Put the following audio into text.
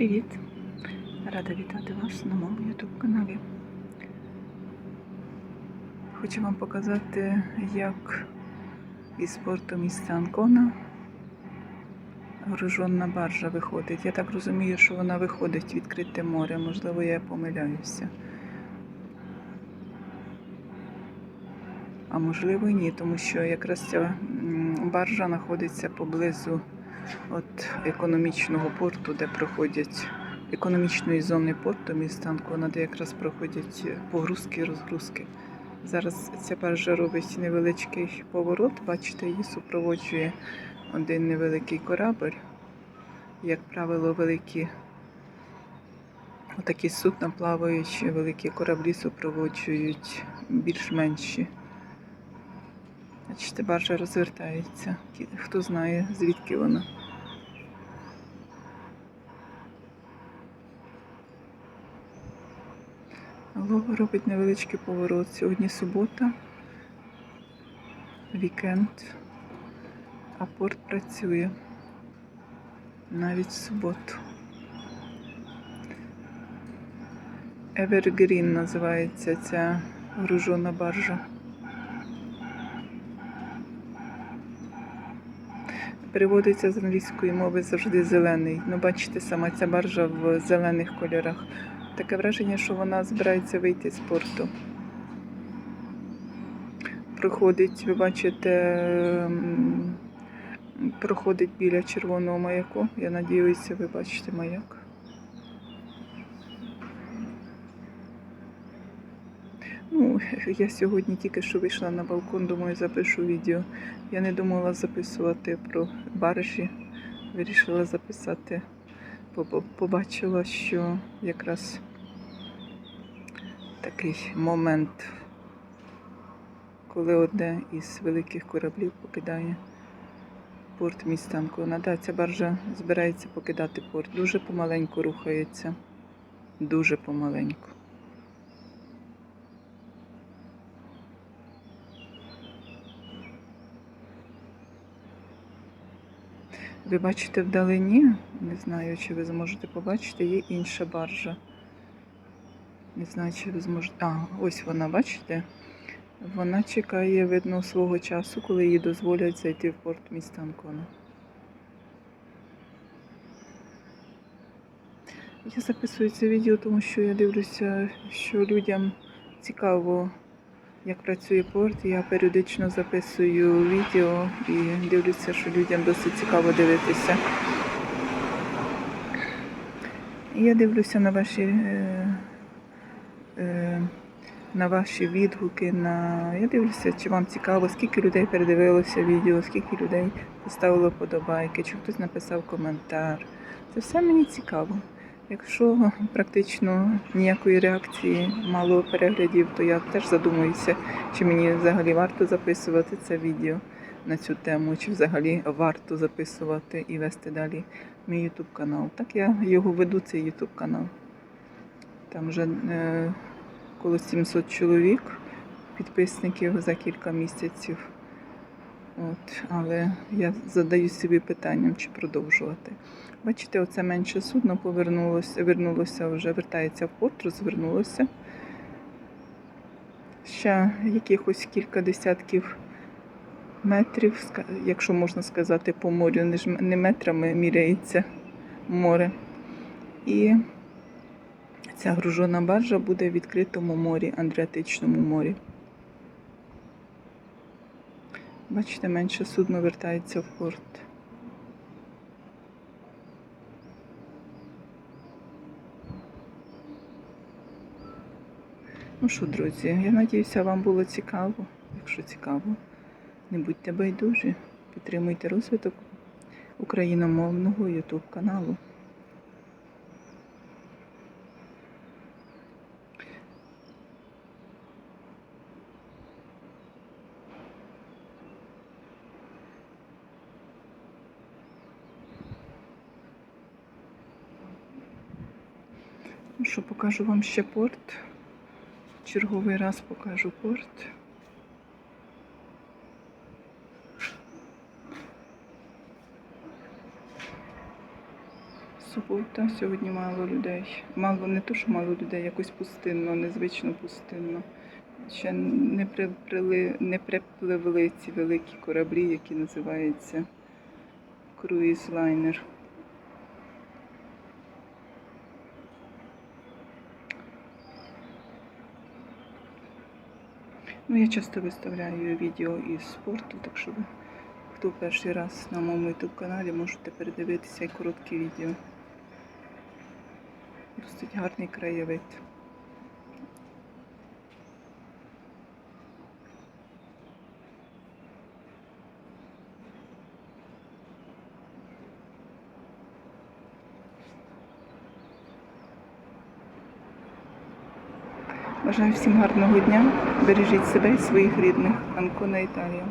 Привіт! Рада вітати вас на моєму YouTube каналі. Хочу вам показати, як із порту міста Анкона гружонна баржа виходить. Я так розумію, що вона виходить відкрите море, можливо, я помиляюся. А можливо і ні, тому що якраз ця баржа знаходиться поблизу от економічного порту, де проходять економічної зони порту міста Анкона, де якраз проходять погрузки і розгрузки. Зараз ця баржа робить невеличкий поворот. Бачите, її супроводжує один невеликий корабль. Як правило, великі отакі судна плаваючі, великі кораблі супроводжують більш-менші. Бачите, баржа розвертається. Хто знає, звідки вона. Лова робить невеличкий поворот. Сьогодні субота, вікенд, а порт працює навіть в суботу. Evergreen називається ця гружона баржа. Переводиться з англійської мови завжди зелений. Ну, бачите, сама ця баржа в зелених кольорах. Таке враження, що вона збирається вийти з порту. Проходить, ви бачите, проходить біля червоного маяку. Я надіюся, ви бачите маяк. Ну, я сьогодні тільки що вийшла на балкон, думаю, запишу відео. Я не думала записувати про баржі. Вирішила записати. Побачила, що якраз такий момент, коли одне із великих кораблів покидає порт міста Анкона. Ця баржа збирається покидати порт. Дуже помаленьку рухається. Дуже помаленьку. Ви бачите вдалині, не знаю, чи ви зможете побачити, є інша баржа. Не знаю, чи ви зможете. А, ось вона, бачите? Вона чекає, видно, свого часу, коли їй дозволять зайти в порт міста Анкона. Я записую це відео, тому що я дивлюся, що людям цікаво, як працює порт. Я періодично записую відео і дивлюся, що людям досить цікаво дивитися. Я дивлюся на ваші, е, е, на ваші відгуки. На... Я дивлюся, чи вам цікаво, скільки людей передивилося відео, скільки людей поставило подобайки, чи хтось написав коментар. Це все мені цікаво. Якщо практично ніякої реакції, мало переглядів, то я теж задумуюся, чи мені взагалі варто записувати це відео на цю тему, чи взагалі варто записувати і вести далі мій YouTube канал. Так я його веду, цей YouTube канал. Там вже е, коло 700 чоловік, підписників за кілька місяців. От, але я задаю собі питанням, чи продовжувати. Бачите, оце менше судно повернулося, вернулося вже, вертається в порт, розвернулося. Ще якихось кілька десятків метрів, якщо можна сказати, по морю, не, метрами міряється море. І ця гружона баржа буде в відкритому морі, Адріатичному морі. Бачите, менше судно вертається в порт. Ну що, друзі, я надіюся, вам було цікаво. Якщо цікаво, не будьте байдужі, підтримуйте розвиток україномовного YouTube каналу. Ну що, покажу вам ще порт. Черговий раз покажу порт. субота, сьогодні мало людей. Мало не то, що мало людей, якось пустинно, незвично пустинно. Ще не, приприли, не припливли ці великі кораблі, які називаються круїз-лайнер. Ну, я часто виставляю відео із спорту, так що ви, хто перший раз на моєму YouTube каналі, можете передивитися і короткі відео. Досить гарний краєвид. Бажаю всім гарного дня. Бережіть себе і своїх рідних. Анкона Італія.